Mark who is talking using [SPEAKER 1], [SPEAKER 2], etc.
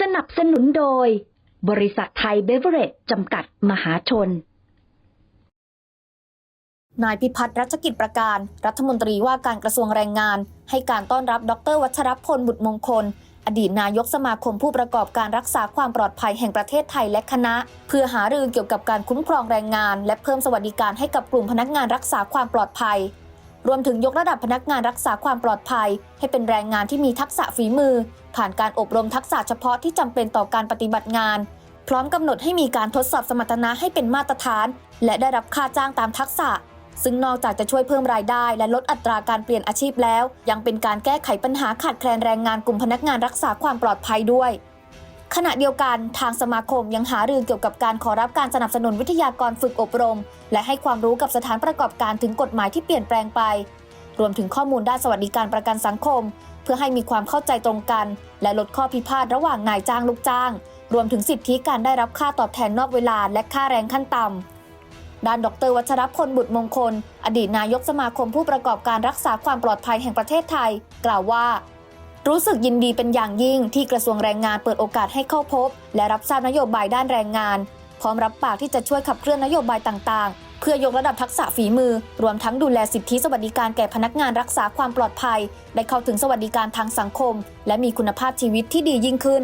[SPEAKER 1] สนับสนุนโดย บริษัทไทยเบเวอเรจจำกัดมหาชน
[SPEAKER 2] นายพิพัฒน์รัชกิจประการ รัฐมนตรีว่าการกระทรวงแรงงาน ให้การต้อนรับดร วัชรพลบุตรมงคล อดีตนายกสมาคมผู้ประกอบการรักษาความปลอดภัยแห่งประเทศไทยและคณะ เพื่อหารือเกี่ยวกับการคุ้มครองแรงงาน และเพิ่มสวัสดิการให้กับกลุ่มพนักงานรักษาความปลอดภัย รวมถึงยกระดับพนักงานรักษาความปลอดภัย ให้เป็นแรงงานที่มีทักษะฝีมือ ผ่านการอบรมทักษะเฉพาะที่จำเป็นต่อการปฏิบัติงาน พร้อมกำหนดให้มีการทดสอบสมรรถนะให้เป็นมาตรฐาน และได้รับค่าจ้างตามทักษะ ซึ่งนอกจากจะช่วยเพิ่มรายได้ และลดอัตราการเปลี่ยนอาชีพแล้ว ยังเป็นการแก้ไขปัญหาขาดแคลนแรงงานกลุ่มพนักงานรักษาความปลอดภัยด้วย ขณะเดียวกันทางสมาคมยังหารือเกี่ยวกับการขอรับการสนับสนุนวิทยากรฝึกอบรม และให้ความรู้กับสถานประกอบการถึงกฎหมายที่เปลี่ยนแปลงไป รวมถึงข้อมูลด้านสวัสดิการประกันสังคม เพื่อให้มีความเข้าใจตรงกัน และลดข้อพิพาทระหว่างนายจ้างลูกจ้าง รวมถึงสิทธิการได้รับค่าตอบแทนนอกเวลา และค่าแรงขั้นต่ำด้านดรวัชรพลบุตรมงคล อดีตนายกสมาคมผู้ประกอบการรักษาความปลอดภัยแห่งประเทศไทย กล่าวว่า รู้สึกยินดีเป็นอย่างยิ่งที่กระทรวงแรงงานเปิดโอกาสให้เข้าพบ และรับทราบนโยบายด้านแรงงาน พร้อมรับปากที่จะช่วยขับเคลื่อนนโยบายต่างๆ เพื่อยกระดับทักษะฝีมือ รวมทั้งดูแลสิทธิสวัสดิการแก่พนักงานรักษาความปลอดภัย ได้เข้าถึงสวัสดิการทางสังคม และมีคุณภาพชีวิตที่ดียิ่งขึ้น